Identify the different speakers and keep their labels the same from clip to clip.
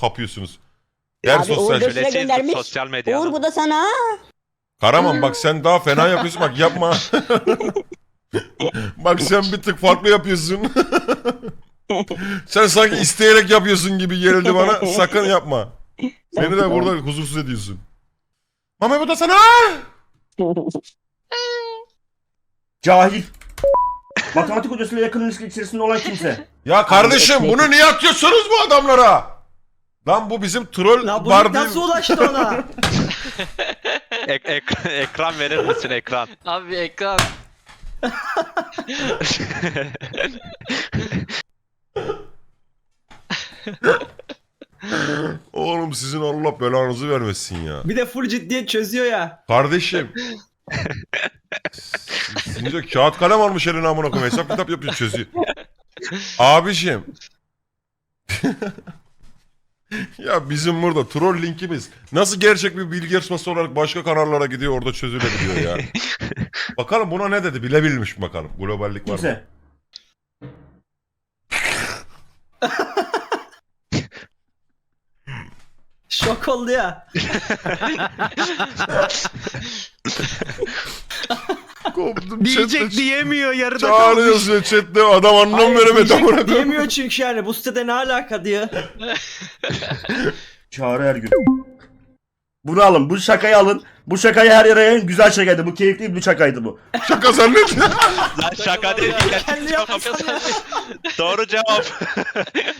Speaker 1: kapıyorsunuz. Gel
Speaker 2: Abi,
Speaker 1: sosyal.
Speaker 2: Uğur da- göndermiş.
Speaker 3: sosyal medya.
Speaker 2: Uğur bu da sana.
Speaker 1: Karaman bak sen daha fena yapıyorsun bak yapma. bak sen bir tık farklı yapıyorsun. sen sanki isteyerek yapıyorsun gibi geldi bana. Sakın yapma. Beni de burada huzursuz ediyorsun. Mama bu da sana.
Speaker 4: Cahil. Matematik hocasıyla yakın ilişki içerisinde olan kimse.
Speaker 1: Ya kardeşim bunu niye atıyorsunuz bu adamlara? Lan bu bizim troll
Speaker 5: La bu
Speaker 1: değil.
Speaker 5: nasıl ulaştı ona?
Speaker 3: Ek- ek- ekran verir misin ekran?
Speaker 6: Abi ekran.
Speaker 1: Oğlum sizin Allah belanızı vermesin ya.
Speaker 5: bir de full ciddiyet çözüyor ya.
Speaker 1: Kardeşim. Since kağıt kalem almış eline amına koyayım. Hesap kitap yapıyor çözüyor. Abiciğim. Ya bizim burada troll linkimiz nasıl gerçek bir bilgi yarışması olarak başka kanallara gidiyor orada çözülebiliyor ya. bakalım buna ne dedi bilebilmiş mi bakalım. Globallik var mı?
Speaker 4: Kimse.
Speaker 5: Şok oldu ya.
Speaker 1: Koptum
Speaker 7: Diyecek
Speaker 1: chatte-
Speaker 7: diyemiyor yarıda
Speaker 1: Çağrı
Speaker 7: kalmış.
Speaker 1: yazıyor chatte adam anlam
Speaker 5: Hayır,
Speaker 1: veremedi
Speaker 5: diyecek
Speaker 1: amına koyayım.
Speaker 5: diyemiyor çünkü yani bu sitede ne alaka diyor.
Speaker 4: Çağrı Ergün. Bunu alın. Bu şakayı alın. Bu şakayı her yere yayın. Güzel şakaydı. Bu keyifli bir şakaydı bu.
Speaker 1: Şaka zannet.
Speaker 3: Lan şaka değil.
Speaker 5: Kendi yapmasana.
Speaker 3: Doğru cevap.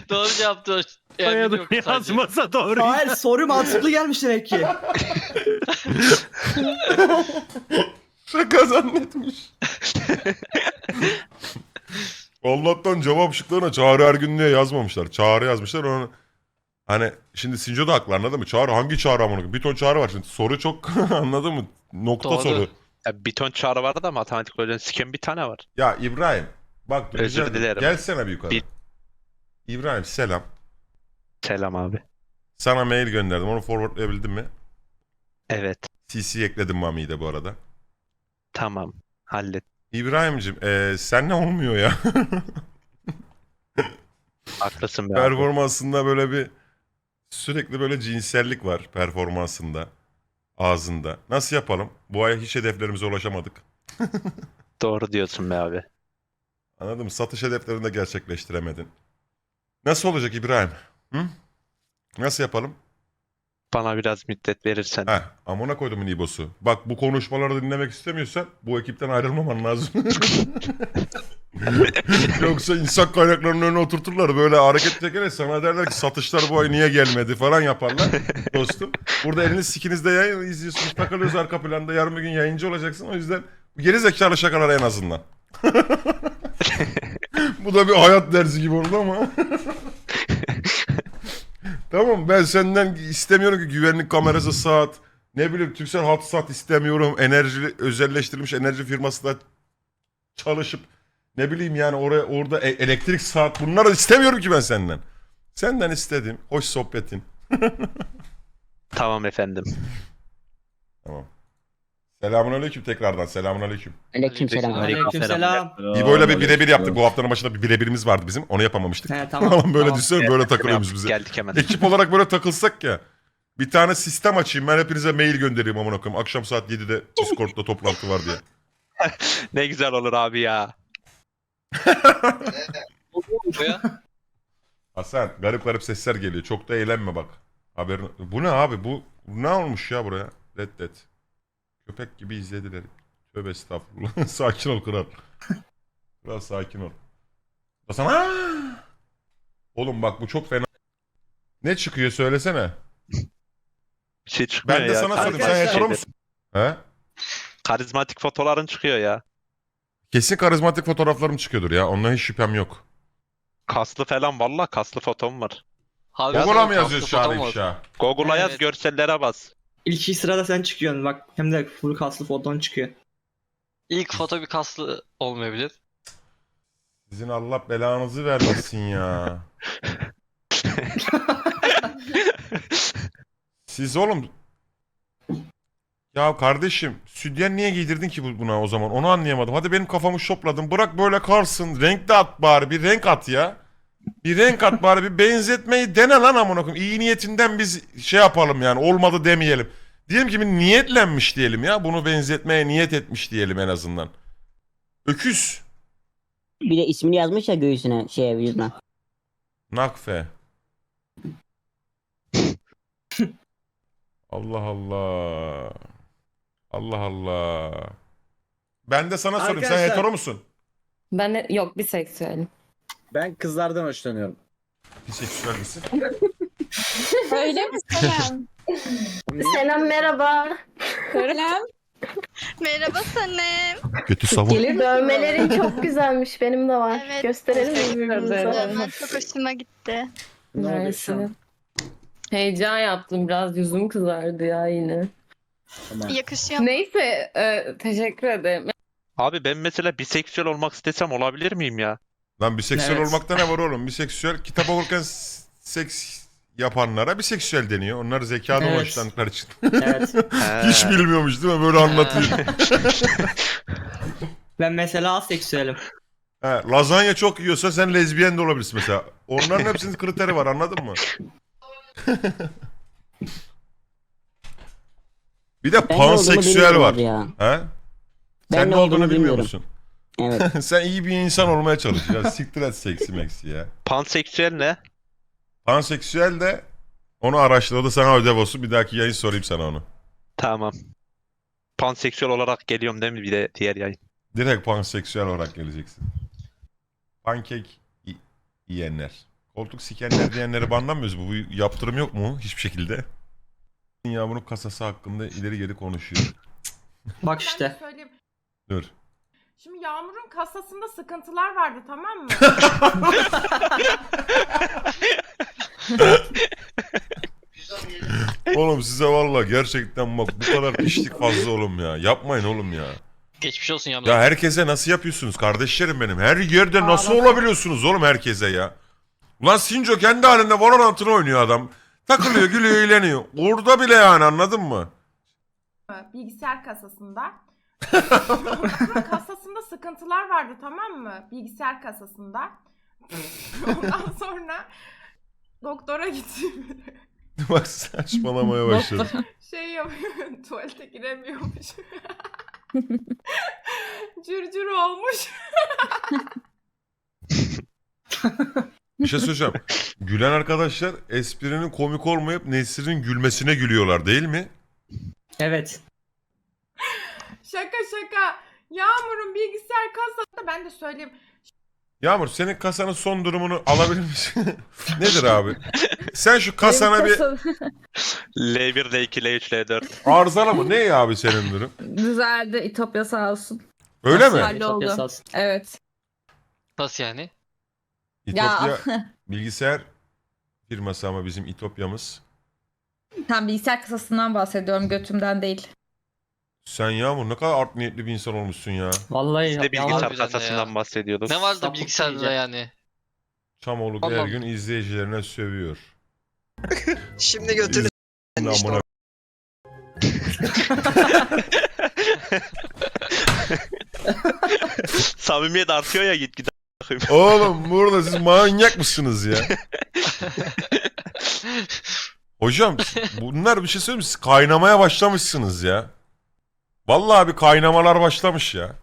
Speaker 6: Doğru cevap doğru. Yani
Speaker 7: Soyadı
Speaker 6: yok sadece.
Speaker 7: yazmasa doğru.
Speaker 5: Hayır soru mantıklı gelmiş demek ki.
Speaker 1: Şaka zannetmiş. Allah'tan cevap şıklarına Çağrı Ergün diye yazmamışlar. Çağrı yazmışlar onu. Hani şimdi Sinco da haklı anladın mı? Çağrı hangi çağrı amına koyayım? Bir ton çağrı var şimdi. Soru çok anladın mı? Nokta
Speaker 6: Doğru.
Speaker 1: soru.
Speaker 3: Ya bir ton çağrı var da matematik hocanın siken bir tane var.
Speaker 1: Ya İbrahim bak
Speaker 3: Özür
Speaker 1: rica
Speaker 3: dilerim.
Speaker 1: Gelsene bir yukarı.
Speaker 3: Bir-
Speaker 1: İbrahim selam.
Speaker 3: Selam abi.
Speaker 1: Sana mail gönderdim. Onu forwardlayabildin mi?
Speaker 3: Evet.
Speaker 1: CC ekledim Mami'yi de bu arada.
Speaker 3: Tamam. Hallet.
Speaker 1: İbrahim'cim eee sen ne olmuyor ya?
Speaker 3: Haklısın be abi.
Speaker 1: performansında böyle bir sürekli böyle cinsellik var performansında. Ağzında. Nasıl yapalım? Bu ay hiç hedeflerimize ulaşamadık.
Speaker 3: Doğru diyorsun be abi.
Speaker 1: Anladın mı? Satış hedeflerini de gerçekleştiremedin. Nasıl olacak İbrahim? Hı? Nasıl yapalım?
Speaker 3: Bana biraz müddet verirsen.
Speaker 1: Heh, amına koydum İbo'su. Bak bu konuşmaları dinlemek istemiyorsan bu ekipten ayrılmaman lazım. Yoksa insan kaynaklarının önüne oturturlar. Böyle hareket çekerek sana derler ki satışlar bu ay niye gelmedi falan yaparlar dostum. Burada eliniz sikinizde yayın izliyorsunuz. Takılıyoruz arka planda. Yarın bir gün yayıncı olacaksın. O yüzden geri zekalı şakalar en azından. bu da bir hayat dersi gibi oldu ama. Tamam ben senden istemiyorum ki güvenlik kamerası saat. Ne bileyim Türksel hat saat istemiyorum. Enerji özelleştirilmiş enerji firmasında çalışıp ne bileyim yani oraya orada e- elektrik saat bunları istemiyorum ki ben senden. Senden istediğim hoş sohbetin.
Speaker 3: Tamam efendim.
Speaker 1: Tamam. Selamun aleyküm tekrardan. Selamun aleyküm.
Speaker 2: Aleykümselam.
Speaker 5: Aleykümselam.
Speaker 1: İbo'yla bir birebir yaptık. Bu haftanın başında bir birebirimiz vardı bizim. Onu yapamamıştık.
Speaker 5: He tamam.
Speaker 1: Falan böyle
Speaker 5: tamam.
Speaker 1: düşünsene böyle takılıyoruz bize.
Speaker 3: Geldik hemen.
Speaker 1: Ekip olarak böyle takılsak ya. Bir tane sistem açayım. Ben hepinize mail göndereyim amına koyayım. Akşam saat 7'de Discord'da toplantı var diye.
Speaker 3: Ne güzel olur abi ya.
Speaker 6: Bu ya.
Speaker 1: Hasan garip garip sesler geliyor. Çok da eğlenme bak. Haberin... Bu ne abi? Bu ne olmuş ya buraya? Reddet. Köpek gibi izlediler. Tövbe estağfurullah. sakin ol kral. Kral sakin ol. Hasan Aa! Oğlum bak bu çok fena. Ne çıkıyor söylesene.
Speaker 3: Bir şey çıkmıyor
Speaker 1: Ben de
Speaker 3: ya.
Speaker 1: sana sorayım. Sen
Speaker 5: Arkadaşlar-
Speaker 1: hetero musun? He?
Speaker 3: Karizmatik fotoların çıkıyor ya.
Speaker 1: Kesin karizmatik fotoğraflarım çıkıyordur ya. Ondan hiç şüphem yok.
Speaker 3: Kaslı falan valla kaslı fotom var.
Speaker 6: Abi
Speaker 1: Google'a mı yazıyorsun Şahane
Speaker 6: mu
Speaker 1: ifşa?
Speaker 3: Google'a yaz
Speaker 6: Evet.
Speaker 3: görsellere bas.
Speaker 5: İlk iki sırada sen çıkıyorsun bak. Hem de full kaslı foton çıkıyor.
Speaker 6: İlk foto bir kaslı olmayabilir.
Speaker 1: Sizin Allah belanızı vermesin ya. Siz oğlum... Ya kardeşim sütyen niye giydirdin ki bu- buna o zaman onu anlayamadım. Hadi benim kafamı şopladın bırak böyle kalsın renk de at bari bir renk at ya. Bir renk at bari bir benzetmeyi dene lan amına koyayım. İyi niyetinden biz şey yapalım yani olmadı demeyelim. Diyelim ki bir niyetlenmiş diyelim ya. Bunu benzetmeye niyet etmiş diyelim en azından. Öküz.
Speaker 2: Bir de ismini yazmış ya göğsüne şeye vücuduna.
Speaker 1: Nakfe. Allah Allah. Allah Allah. Ben de sana sorayım. Sen
Speaker 7: Arkadaşlar-
Speaker 1: hetero musun?
Speaker 8: Ben de, yok biseksüelim.
Speaker 7: Ben kızlardan hoşlanıyorum.
Speaker 1: Biseksüel misin?
Speaker 8: Öyle mi Selam?
Speaker 9: Selam merhaba.
Speaker 8: Selam.
Speaker 9: Merhaba Sanem.
Speaker 1: Kötü savun.
Speaker 9: Dövmelerin çok güzelmiş. Benim de var. Evet. Gösterelim mi
Speaker 8: Teşekkür
Speaker 9: birbirimize? Evet, çok hoşuma gitti.
Speaker 7: Ne oluyor şu an?
Speaker 8: Heyecan yaptım biraz yüzüm kızardı ya yine.
Speaker 7: Tamam.
Speaker 9: Yakışıyor.
Speaker 8: Neyse e, teşekkür ederim.
Speaker 3: Abi ben mesela biseksüel olmak istesem olabilir miyim ya?
Speaker 1: Lan biseksüel
Speaker 5: Evet.
Speaker 1: olmakta ne var oğlum? Biseksüel kitap okurken s- seks yapanlara biseksüel deniyor. Onlar zekadan
Speaker 5: Evet.
Speaker 1: hoşlandıkları için.
Speaker 5: Evet.
Speaker 1: Hiç bilmiyormuş değil mi? Böyle anlatayım.
Speaker 5: Ben mesela aseksüelim.
Speaker 1: He, lazanya çok yiyorsa sen lezbiyen de olabilirsin mesela. Onların hepsinin kriteri var anladın mı? bir de
Speaker 2: Ben ne bilmiyorum
Speaker 1: var.
Speaker 2: abi Ya.
Speaker 1: He?
Speaker 2: Ben
Speaker 1: Sen
Speaker 2: ne
Speaker 1: ne olduğunu bilmiyor
Speaker 2: bilmiyorum.
Speaker 1: musun?
Speaker 2: Evet.
Speaker 1: Sen iyi bir insan olmaya çalış ya. Siktir et seksi meksi ya.
Speaker 3: Panseksüel ne?
Speaker 1: Panseksüel de onu araştır. O da sana ödev olsun. Bir dahaki yayın sorayım sana onu.
Speaker 3: Tamam. Panseksüel olarak geliyorum değil mi bir de diğer yayın?
Speaker 1: Direkt panseksüel olarak geleceksin. Pankek yiyenler. Koltuk sikenler diyenleri banlamıyoruz. Bu, bu yaptırım yok mu hiçbir şekilde? Ya bunun kasası hakkında ileri geri konuşuyor.
Speaker 5: Bak işte.
Speaker 1: Dur.
Speaker 10: Şimdi Yağmur'un kasasında sıkıntılar vardı tamam mı?
Speaker 1: Oğlum size valla gerçekten bak bu kadar pişlik fazla oğlum ya. Yapmayın oğlum ya.
Speaker 6: Geçmiş olsun Yağmur.
Speaker 1: Ya herkese nasıl yapıyorsunuz kardeşlerim benim? Her yerde nasıl olabiliyorsunuz oğlum herkese ya? Ulan Sinco kendi halinde Valorant'ını oynuyor adam. Takılıyor, gülüyor, eğleniyor. Orada bile yani anladın mı?
Speaker 10: Bilgisayar kasasında. Kasasında sıkıntılar vardı tamam mı? Bilgisayar kasasında. Ondan sonra doktora gittim.
Speaker 1: Bak saçmalamaya başladı.
Speaker 10: Şey yapıyor, tuvalete giremiyormuş. Cürcür olmuş.
Speaker 1: Bir şey söyleyeceğim. Gülen arkadaşlar esprinin komik olmayıp Nesrin'in gülmesine gülüyorlar değil mi?
Speaker 5: Evet.
Speaker 10: Şaka şaka. Yağmur'un bilgisayar kasasında ben de söyleyeyim.
Speaker 1: Yağmur senin kasanın son durumunu alabilir misin? Nedir abi? Sen şu kasana bir
Speaker 3: L1, L2, L3, L4.
Speaker 1: arızalı mı? Ne abi senin durum?
Speaker 8: Düzeldi İtopya sağ olsun.
Speaker 1: Öyle mi?
Speaker 8: Halloldu.
Speaker 5: Çok esas.
Speaker 8: Evet.
Speaker 6: Nasıl yani?
Speaker 1: İtopya bilgisayar firması ama bizim İtopya'mız.
Speaker 8: Tam bilgisayar kasasından bahsediyorum götümden değil.
Speaker 1: Sen Yağmur ne kadar art niyetli bir insan olmuşsun ya.
Speaker 5: Vallahi
Speaker 3: Biz de
Speaker 5: yalan.
Speaker 3: bilgisayar
Speaker 6: Harbiden de
Speaker 3: kasasından
Speaker 6: ya.
Speaker 3: bahsediyorduk.
Speaker 6: Ne vardı
Speaker 5: Sapık
Speaker 6: bilgisayarda
Speaker 5: iyice.
Speaker 6: yani?
Speaker 1: Çamoluk her gün izleyicilerine sövüyor.
Speaker 11: Şimdi götünü
Speaker 1: Amına-
Speaker 3: Samimiyet artıyor ya git git.
Speaker 1: Oğlum burada siz manyak mısınız ya? Hocam bunlar bir şey söyleyeyim mi? Siz kaynamaya başlamışsınız ya. Vallahi bir kaynamalar başlamış ya.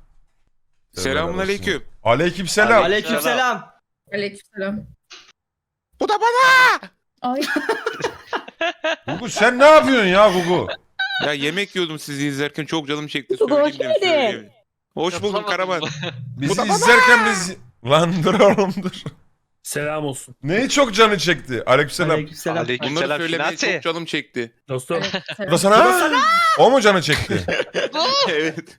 Speaker 12: Selamünaleyküm.
Speaker 1: Aleykümselam.
Speaker 5: Aleykümselam.
Speaker 8: Aleykümselam.
Speaker 12: Bu da bana.
Speaker 8: Ay.
Speaker 1: Gugu sen ne yapıyorsun ya Gugu?
Speaker 12: Ya yemek yiyordum sizi izlerken çok canım çekti.
Speaker 2: Gugu,
Speaker 12: Söyleyeyim
Speaker 2: hoş
Speaker 12: dedim,
Speaker 2: geldin.
Speaker 12: söyleyeyim. Hoş buldum
Speaker 6: Yapamadım.
Speaker 12: Karaman.
Speaker 1: Bizi izlerken biz... Lan dur oğlum dur.
Speaker 7: Selam olsun.
Speaker 1: Neyi çok canı çekti? Aleykümselam.
Speaker 5: Aleykümselam.
Speaker 12: Bunları
Speaker 3: Aleykümselam
Speaker 12: söylemeye
Speaker 3: Finati.
Speaker 12: çok canım çekti.
Speaker 7: Dostum.
Speaker 1: Bu da sana... O mu canı çekti?
Speaker 12: evet.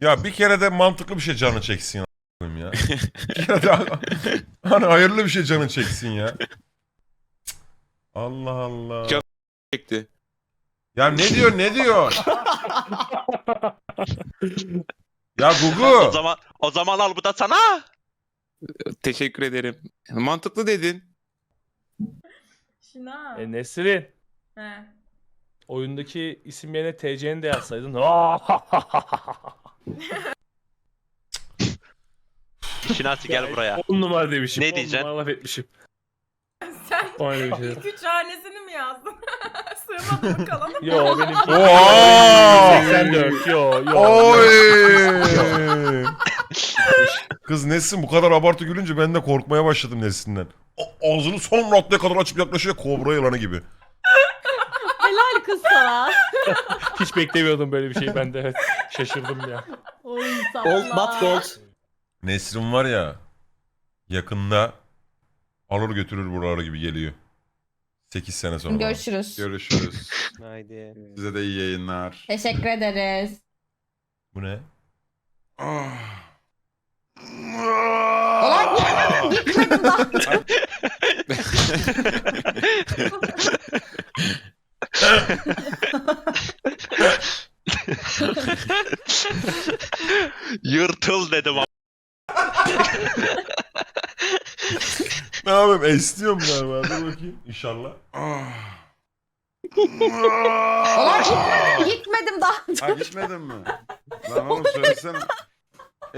Speaker 1: Ya bir kere de mantıklı bir şey canı çeksin a**ayım ya. Bir kere de hani hayırlı bir şey canı çeksin ya. Allah Allah.
Speaker 12: Can- Çekti.
Speaker 1: Ya ne diyor ne diyor? ya
Speaker 3: O
Speaker 1: Gugu.
Speaker 3: zaman o zaman al bu da sana.
Speaker 12: Teşekkür ederim. Mantıklı dedin.
Speaker 10: Şuna.
Speaker 7: E, Nesrin.
Speaker 10: He.
Speaker 7: Oyundaki isim yerine TC'ni de yazsaydın.
Speaker 3: Şinasi gel buraya.
Speaker 7: 10 numara demişim.
Speaker 3: Ne
Speaker 7: 10
Speaker 3: diyeceksin?
Speaker 7: numara laf etmişim.
Speaker 10: Sen
Speaker 7: bir şey.
Speaker 10: ilk üç hanesini mi yazdın? Sığmadı mı kalanı?
Speaker 7: Yo benim
Speaker 1: Oha!
Speaker 7: 84 yo yo.
Speaker 1: Oy! Kız Nesin bu kadar abartı gülünce ben de korkmaya başladım Nesin'den. A- Ağzını son raddeye kadar açıp yaklaşıyor kobra yılanı gibi.
Speaker 8: Helal kız sana.
Speaker 7: Hiç beklemiyordum böyle bir şey ben de evet. Şaşırdım ya.
Speaker 8: O insanlar.
Speaker 5: Gold bat gold.
Speaker 1: Nesrin var ya yakında alır götürür buraları gibi geliyor. 8 sene sonra. falan.
Speaker 9: Görüşürüz.
Speaker 1: Görüşürüz.
Speaker 12: Haydi.
Speaker 1: Size de iyi yayınlar.
Speaker 9: Teşekkür ederiz.
Speaker 1: Bu ne?
Speaker 9: Ulan gitmedim.
Speaker 3: Yırtıl dedim. a-
Speaker 1: ne yapayım? Esniyorum galiba. Dur bakayım. İnşallah.
Speaker 9: Gitmedim daha.
Speaker 13: Ha gitmedin mi? Lan oğlum söylesene.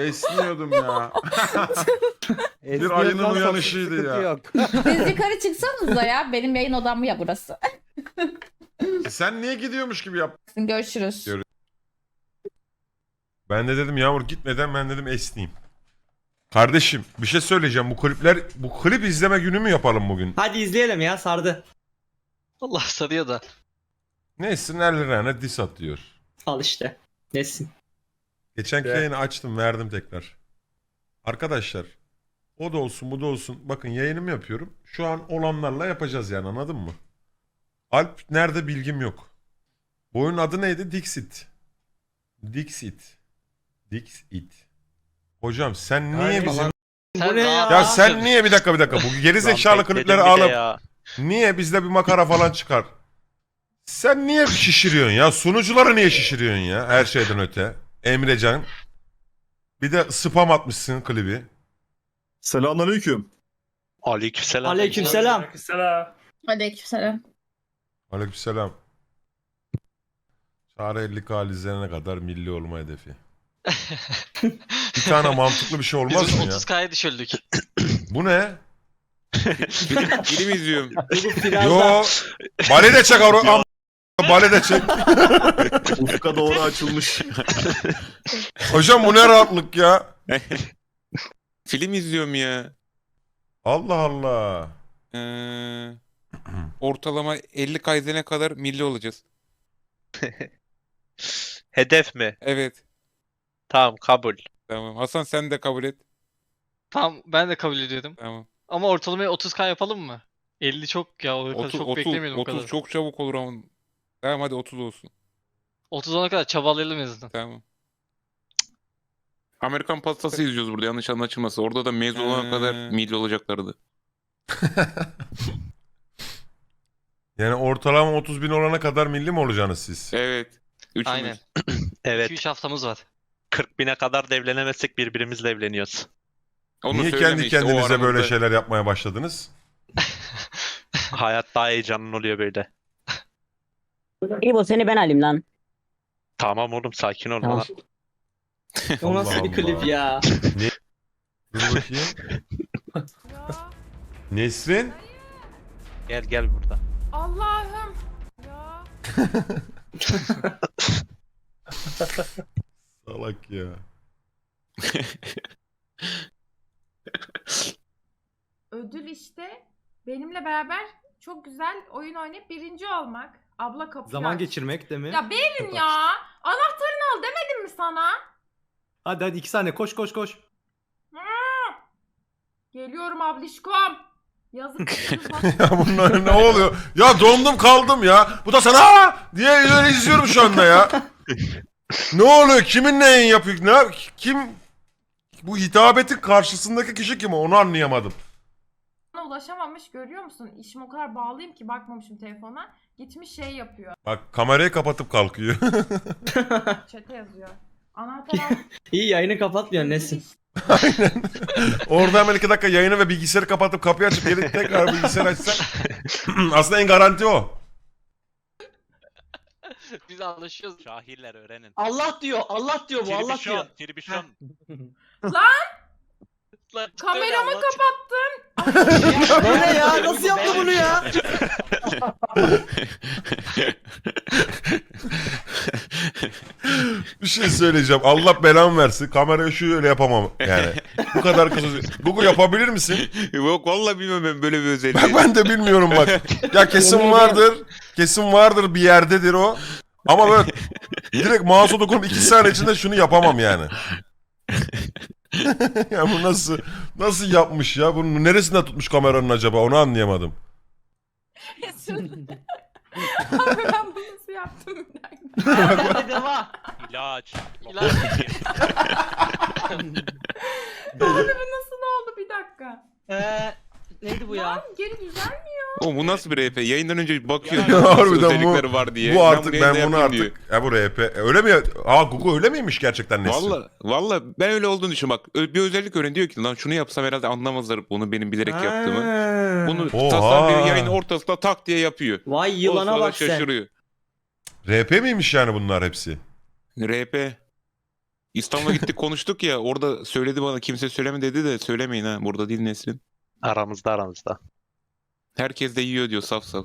Speaker 13: Esniyordum ya. bir ayının uyanışıydı ya.
Speaker 9: Siz yukarı çıksanıza ya. Benim yayın odam ya burası.
Speaker 1: Sen niye gidiyormuş gibi yap?
Speaker 9: Görüşürüz.
Speaker 1: Gör- Ben de dedim Yağmur gitmeden ben dedim esneyeyim. Kardeşim bir şey söyleyeceğim. Bu klipler bu klip izleme günü mü yapalım bugün?
Speaker 5: Hadi izleyelim ya sardı.
Speaker 6: Allah sarıyor da.
Speaker 1: Nesin Erlerane dis atıyor.
Speaker 5: Al işte. Nesin?
Speaker 1: Geçenki
Speaker 7: Evet.
Speaker 1: yayını açtım verdim tekrar. Arkadaşlar o da olsun bu da olsun. Bakın yayınımı yapıyorum. Şu an olanlarla yapacağız yani anladın mı? Alp nerede bilgim yok. Bu oyunun adı neydi? Dixit. Dixit. Dixit. Hocam sen niye
Speaker 7: Aynen.
Speaker 1: bizim...
Speaker 5: Ne ya?
Speaker 1: Ya sen niye bir dakika bir dakika bu geri zekalı klipleri alıp niye bizde bir makara falan çıkar? Sen niye şişiriyorsun ya? Sunucuları niye şişiriyorsun ya? Her şeyden öte. Emrecan. Bir de spam atmışsın klibi.
Speaker 4: Selamünaleyküm.
Speaker 3: Aleykümselam.
Speaker 5: Aleykümselam.
Speaker 7: Selam.
Speaker 9: Aleykümselam.
Speaker 1: Aleykümselam. Çağrı 50k izlenene kadar milli olma hedefi. bir tane mantıklı bir şey olmaz
Speaker 6: Biz
Speaker 1: mı ya?
Speaker 6: 30k'ya düşürdük.
Speaker 1: Bu ne?
Speaker 12: Film, izliyorum.
Speaker 1: Yo. Bale de çek or- am- Bale de çek.
Speaker 4: Ufka doğru açılmış.
Speaker 1: Hocam bu ne rahatlık ya?
Speaker 12: Film izliyorum ya.
Speaker 1: Allah Allah.
Speaker 12: Ee, ortalama 50 kaydene kadar milli olacağız.
Speaker 3: Hedef mi?
Speaker 12: Evet.
Speaker 3: Tamam kabul.
Speaker 12: Tamam. Hasan sen de kabul et.
Speaker 6: Tamam ben de kabul ediyorum.
Speaker 12: Tamam.
Speaker 6: Ama ortalamayı 30k yapalım mı? 50 çok ya o kadar
Speaker 12: 30,
Speaker 6: çok
Speaker 12: 30,
Speaker 6: beklemiyordum o
Speaker 12: 30
Speaker 6: kadar.
Speaker 12: çok çabuk olur ama. Tamam hadi 30 olsun.
Speaker 6: 30'ana kadar çabalayalım en azından.
Speaker 12: Tamam. Amerikan pastası izliyoruz burada yanlış anlaşılması. Orada da mezun olana kadar
Speaker 6: Ee.
Speaker 12: milli olacaklardı.
Speaker 1: Yani ortalama 30 bin olana kadar milli mi olacaksınız siz?
Speaker 12: Evet. Üçümüz.
Speaker 6: Aynen.
Speaker 3: Evet.
Speaker 6: 2-3 haftamız var.
Speaker 3: 40 bine kadar da evlenemezsek birbirimizle evleniyoruz.
Speaker 12: Onu
Speaker 1: Niye
Speaker 12: söyleme
Speaker 1: kendi
Speaker 12: işte, o
Speaker 1: kendinize böyle
Speaker 12: aramızda-
Speaker 1: şeyler yapmaya başladınız?
Speaker 3: Hayat daha heyecanlı oluyor böyle.
Speaker 2: İbo seni ben alayım lan.
Speaker 3: Tamam oğlum sakin ol.
Speaker 2: Tamam.
Speaker 3: lan.
Speaker 5: O nasıl bir klip ya?
Speaker 1: Dur bakayım. Nesrin?
Speaker 3: Gel gel burada.
Speaker 10: Allah'ım. Ya.
Speaker 1: Salak ya.
Speaker 10: Ödül işte benimle beraber çok güzel oyun oynayıp birinci olmak. Abla kapıyı
Speaker 11: Zaman
Speaker 10: aç.
Speaker 11: geçirmek değil mi?
Speaker 10: Ya Berin ya. Anahtarını al demedim mi sana?
Speaker 11: Hadi hadi iki saniye koş koş koş.
Speaker 10: Geliyorum ablişkom. Yazık.
Speaker 1: ya bunlar ne oluyor? Ya dondum kaldım ya. Bu da sana "Aa!" diye öyle izliyorum şu anda ya. ne oluyor? Kimin neyin yapıyor? Ne kim bu hitabetin karşısındaki kişi kim? Onu anlayamadım.
Speaker 10: Bana ulaşamamış görüyor musun? İşim o kadar bağlıyım ki bakmamışım telefona. Gitmiş şey yapıyor.
Speaker 1: Bak kamerayı kapatıp kalkıyor.
Speaker 10: Çete yazıyor. Anahtar al.
Speaker 5: İyi yayını kapatmıyor Nesin.
Speaker 1: Aynen. Orada hemen iki dakika yayını ve bilgisayarı kapatıp kapıyı açıp geri tekrar bilgisayarı açsak. Aslında en garanti o.
Speaker 6: Biz anlaşıyoruz.
Speaker 3: Şahiller öğrenin.
Speaker 5: Allah diyor Allah diyor bu Allah diyor.
Speaker 3: Tribüşon, tribüşon.
Speaker 10: Kameramı kapattım.
Speaker 5: Bu ne ya? Nasıl yaptı bunu ya?
Speaker 1: Bir şey söyleyeceğim. Allah belamı versin. Kamerayı şöyle yapamam yani. Bu kadar kısa. Google yapabilir misin?
Speaker 12: Yok vallahi bilmiyorum ben böyle bir özelliği.
Speaker 1: Ben, ben de bilmiyorum bak. Ya kesin vardır. Kesin vardır bir yerdedir o. Ama böyle direkt mouse'a dokunup iki saniye içinde şunu yapamam yani. ya bu nasıl nasıl yapmış ya? Bunun neresinde tutmuş kameranın acaba? Onu anlayamadım.
Speaker 10: Abi ben bunu nasıl yaptım
Speaker 6: devam.
Speaker 3: İlaç.
Speaker 6: İlaç.
Speaker 10: Abi bu nasıl oldu bir dakika.
Speaker 5: Eee neydi bu
Speaker 10: Lan
Speaker 5: ya?
Speaker 10: geri düzelmiyor.
Speaker 12: O bu nasıl bir RP? Yayından önce bakıyor.
Speaker 1: Ya
Speaker 12: nasıl
Speaker 1: harbiden bu-
Speaker 12: özellikleri var diye.
Speaker 1: bu artık
Speaker 12: bunu
Speaker 1: ben,
Speaker 12: yayında
Speaker 1: bunu
Speaker 12: yapayım
Speaker 1: artık ha bu RP öyle mi? Aa Google öyle miymiş gerçekten
Speaker 12: diyor.
Speaker 1: Nesrin?
Speaker 12: Valla valla ben öyle olduğunu düşünüyorum. Bak ö- bir özellik öğren diyor ki lan şunu yapsam herhalde anlamazlar bunu benim bilerek yaptığımı.
Speaker 5: Ha.
Speaker 12: Bunu
Speaker 1: Oha.
Speaker 12: tasarlıyor yayın ortasında tak diye yapıyor.
Speaker 5: Vay
Speaker 12: O
Speaker 5: yılana bak sen.
Speaker 12: şaşırıyor.
Speaker 1: RP miymiş yani bunlar hepsi?
Speaker 12: RP. İstanbul'a gittik konuştuk ya orada söyledi bana kimse söyleme dedi de söylemeyin ha burada değil Nesrin.
Speaker 3: Aramızda aramızda.
Speaker 12: Herkes de yiyor diyor saf saf.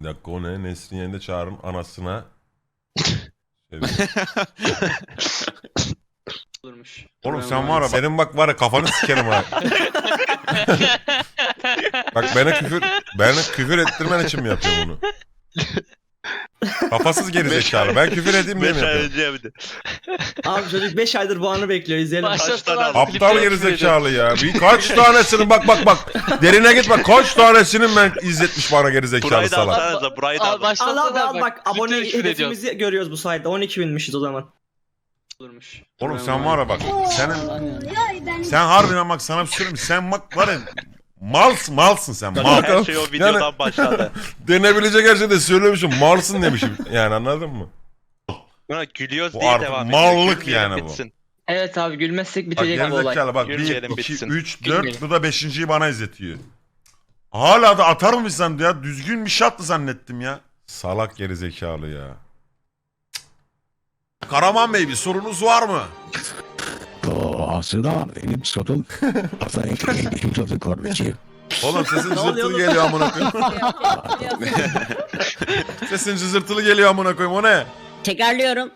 Speaker 1: Bir dakika o ne? Nesrin yerinde çağırın anasına. Evet.
Speaker 5: Olurmuş.
Speaker 1: Oğlum sen var ya senin bak var ya kafanı sikerim ha. bak bana küfür bana küfür ettirmen için mi yapıyor bunu? Kafasız gerizekalı. Ben küfür edeyim diye mi yapıyor?
Speaker 3: önce bir de.
Speaker 5: Abi çocuk 5 aydır bu anı bekliyor izleyelim.
Speaker 6: Başlasın abi.
Speaker 1: Aptal
Speaker 6: klipleri
Speaker 1: gerizekalı ya. Bir kaç tanesinin bak bak bak. Derine git bak kaç tanesinin ben izletmiş bana gerizekalı
Speaker 3: Burayı da
Speaker 1: salak.
Speaker 3: burayı da
Speaker 6: Al başlasana
Speaker 5: abi bak abone
Speaker 6: küfür ediyorsun.
Speaker 5: hedefimizi görüyoruz bu sayede. 12 binmişiz o zaman. Olurmuş.
Speaker 1: Oğlum sen var ya bak. Senin sen harbiden bak sana bir şey söyleyeyim? Sen bak var ya malsın malsın sen mal.
Speaker 3: Her şey o videodan başladı.
Speaker 1: Denebilecek her şeyi de söylemişim. Malsın demişim. Yani anladın mı?
Speaker 3: Buna gülüyoruz
Speaker 1: Bu
Speaker 3: diye devam
Speaker 1: mallık
Speaker 3: Gülmeyelim
Speaker 1: yani bu.
Speaker 5: Evet abi gülmezsek
Speaker 1: Bak
Speaker 5: bitecek bu olay.
Speaker 1: gerizekalı bak 1,
Speaker 3: Yürüyelim,
Speaker 1: 2,
Speaker 3: bitsin.
Speaker 1: 3,
Speaker 6: Gülmeyelim.
Speaker 1: 4 bu da 5.yi bana izletiyor. Hala da atar mı sandı ya? Düzgün bir şattı zannettim ya. Salak gerizekalı ya. Cık. Karaman Bey bir sorunuz var mı?
Speaker 11: Aslında benim sorun. Aslında kardeşim.
Speaker 1: Oğlum sesin
Speaker 5: Ne oluyor
Speaker 1: cızırtılı
Speaker 5: oğlum?
Speaker 1: geliyor amına koyayım. sesin cızırtılı geliyor amına koyayım o ne?
Speaker 2: Tekrarlıyorum.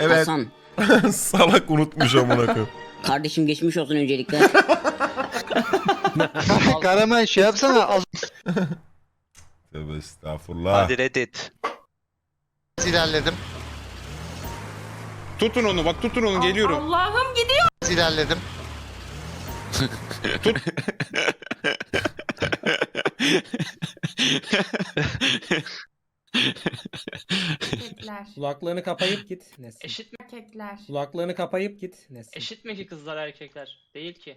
Speaker 1: Evet.
Speaker 2: Hasan.
Speaker 1: Salak unutmuş amına koyayım.
Speaker 2: Kardeşim geçmiş olsun öncelikle.
Speaker 6: Karaman şey yapsana az
Speaker 1: Tövbe estağfurullah.
Speaker 3: Hadi Reddit.
Speaker 6: ilerledim.
Speaker 12: Tutun onu bak tutun onu geliyorum.
Speaker 10: Allah'ım gidiyor.
Speaker 6: İlerledim.
Speaker 10: Erkekler.
Speaker 11: Kulaklarını kapayıp git. Nesin?
Speaker 6: Eşit mi?
Speaker 10: Erkekler.
Speaker 11: Kulaklarını kapayıp git. Nesin?
Speaker 6: Eşit mi ki kızlar erkekler? Değil ki.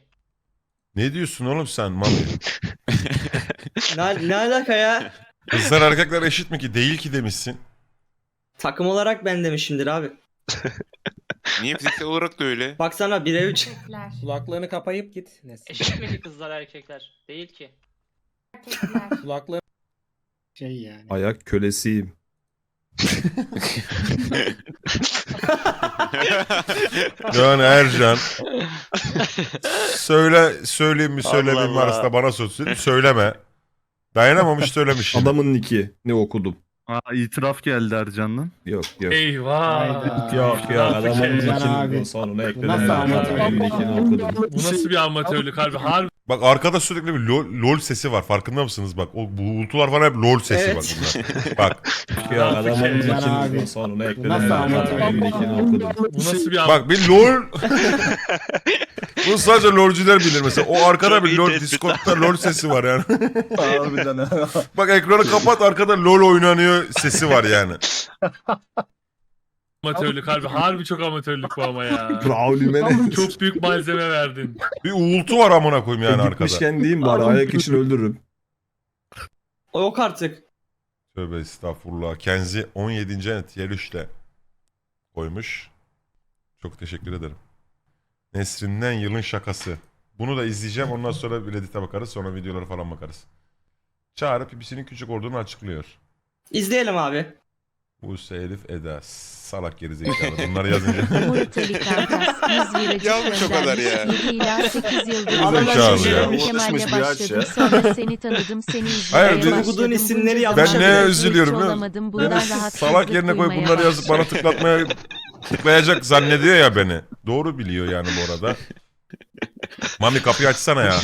Speaker 1: Ne diyorsun oğlum sen Mami?
Speaker 5: Ne, ne alaka ya?
Speaker 1: Kızlar erkekler eşit mi ki? Değil ki demişsin.
Speaker 5: Takım olarak ben demişimdir abi.
Speaker 12: Niye fiziksel olarak da öyle?
Speaker 5: Baksana 1'e 3.
Speaker 10: Erkekler.
Speaker 11: Kulaklarını kapayıp git. Nesin?
Speaker 6: Eşit mi ki kızlar erkekler? Değil ki.
Speaker 10: Erkekler.
Speaker 11: Kulaklarını
Speaker 6: Şey yani.
Speaker 11: Ayak kölesiyim.
Speaker 1: Yani Ercan. Söyle söyleyeyim mi söylemeyeyim mi
Speaker 3: Allah
Speaker 1: arasında bana sözsün. Söyleme. Dayanamamış söylemiş.
Speaker 11: Adamın niki. Ne okudum?
Speaker 13: Aa, itiraf geldi Ercan'dan.
Speaker 11: Yok yok.
Speaker 7: Eyvah.
Speaker 11: Yok yok adamın
Speaker 2: abi.
Speaker 11: nikini sonuna ekledim.
Speaker 2: Nasıl
Speaker 11: ben.
Speaker 2: amatör?
Speaker 11: Adamın nikini okudum.
Speaker 7: Bu nasıl bir amatörlük harbi? Harbi
Speaker 1: Bak arkada sürekli bir lol, lol sesi var. Farkında mısınız? Bak o buğultular falan hep lol sesi
Speaker 5: Evet.
Speaker 1: bak bunlar. Bak
Speaker 11: Yok adamın
Speaker 2: abi.
Speaker 11: nikini sonuna ekledim.
Speaker 2: Nasıl
Speaker 11: ben.
Speaker 2: amatör?
Speaker 11: Adamın nikini okudum.
Speaker 7: bu nasıl bir
Speaker 1: bak bir lol. Bunu sadece lolcular bilir mesela. O arkada bir lol. Discord'da lol sesi var yani.
Speaker 11: Harbiden ha.
Speaker 1: Bak ekranı kapat arkada lol oynanıyor sesi var yani.
Speaker 7: amatörlük harbi. Harbi çok amatörlük bu ama ya.
Speaker 11: Raulüme ne?
Speaker 7: Çok büyük malzeme verdin.
Speaker 1: Bir uğultu var amına koyayım yani arkada.
Speaker 11: Gitmişken diyeyim bari ayak için öldürürüm.
Speaker 5: O yok artık.
Speaker 1: Tövbe estağfurullah. Kenzi 17. net tier 3'te koymuş. Çok teşekkür ederim. Nesrin'den yılın şakası. Bunu da izleyeceğim. Ondan sonra bir edite bakarız. Sonra videolara falan bakarız. Çağrı pipisinin küçük olduğunu açıklıyor.
Speaker 5: İzleyelim abi.
Speaker 1: Buse Elif Eda. Salak gerizekalı. Bunları yazınca.
Speaker 11: Murat Ali Kankas 100 liracık
Speaker 12: Yazmış o kadar ya.
Speaker 11: göndermiş. 7 ila 8 yıldır
Speaker 1: Zekalı
Speaker 11: izliyorum.
Speaker 1: ya.
Speaker 11: Kemal'le başladım sonra seni tanıdım seni
Speaker 1: Hayır,
Speaker 11: izlemeye
Speaker 1: dedi-
Speaker 11: başladım.
Speaker 5: Okuduğun isimleri
Speaker 11: Bunca
Speaker 5: yazmış
Speaker 11: zaman
Speaker 1: Ben neye
Speaker 11: hiç
Speaker 1: üzülüyorum biliyor musun?
Speaker 11: olamadım. Bundan
Speaker 1: Beni
Speaker 11: rahatsızlık
Speaker 1: salak yerine koy
Speaker 11: duymaya
Speaker 1: bunları yazıp bana
Speaker 11: başladım.
Speaker 1: tıklatmaya tıklayacak zannediyor ya beni. Doğru biliyor yani bu arada. Mami kapıyı açsana ya.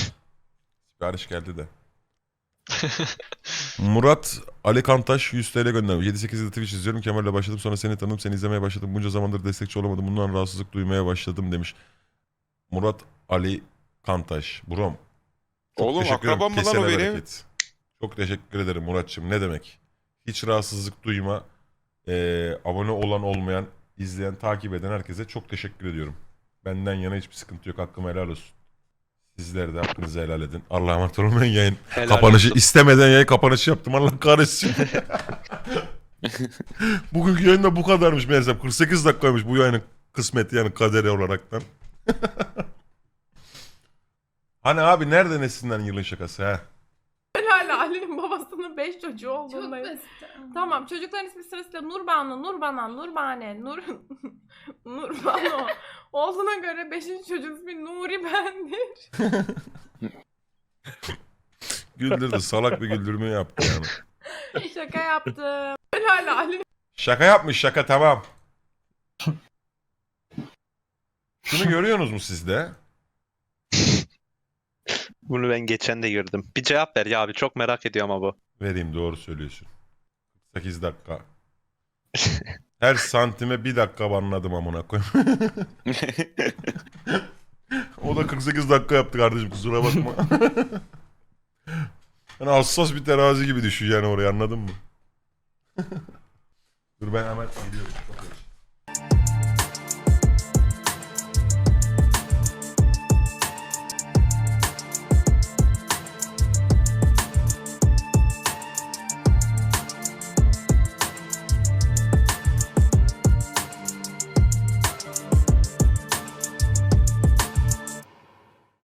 Speaker 1: Sipariş geldi de. Murat Ali Kantaş 100 TL göndermiş. 7-8 yıldır Twitch izliyorum. Kemal'le başladım. Sonra seni tanıdım. Seni izlemeye başladım. Bunca zamandır destekçi olamadım. Bundan rahatsızlık duymaya başladım demiş. Murat Ali Kantaş. Brom. Çok
Speaker 12: Oğlum,
Speaker 1: teşekkür ederim.
Speaker 12: akrabam mı lan
Speaker 1: Kesene
Speaker 12: o benim?
Speaker 1: bereket. Çok teşekkür ederim Muratçım. Ne demek? Hiç rahatsızlık duyma. Ee, abone olan olmayan, izleyen, takip eden herkese çok teşekkür ediyorum. Benden yana hiçbir sıkıntı yok. Hakkım helal olsun. Sizler de hakkınızı helal edin. Allah'a emanet olun. Ben yayın
Speaker 3: Helal
Speaker 1: kapanışı
Speaker 3: olsun.
Speaker 1: istemeden yayın kapanışı yaptım. Allah kahretsin. Bugünkü yayın da bu kadarmış meğersem. 48 dakikaymış bu yayının kısmeti yani kaderi olaraktan. hani abi nerede nesinden yılın şakası ha?
Speaker 10: Ben hala Ali'nin babasının 5 çocuğu
Speaker 9: Çok
Speaker 10: olduğundayım.
Speaker 9: basit.
Speaker 10: Tamam çocukların ismi sırasıyla Nurbanu, Nurbanan, Nurbane, Nur Nurbanu olduğuna göre 5. çocuğun ismi Nuri bendir.
Speaker 1: Güldürdü. Salak bir güldürme yaptı yani.
Speaker 10: Şaka yaptım. Hala Ali'nin
Speaker 1: Şaka yapmış şaka tamam. Şunu görüyorsunuz mu siz de?
Speaker 3: Bunu ben geçen de gördüm. Bir cevap ver ya abi çok merak ediyorum ama bu.
Speaker 1: Vereyim doğru söylüyorsun. 8 dakika. Her santime bir dakika banladım amına koyayım. o da 48 dakika yaptı kardeşim kusura bakma. hani hassas bir terazi gibi düşeceksin oraya anladın mı? Dur ben hemen gidiyorum.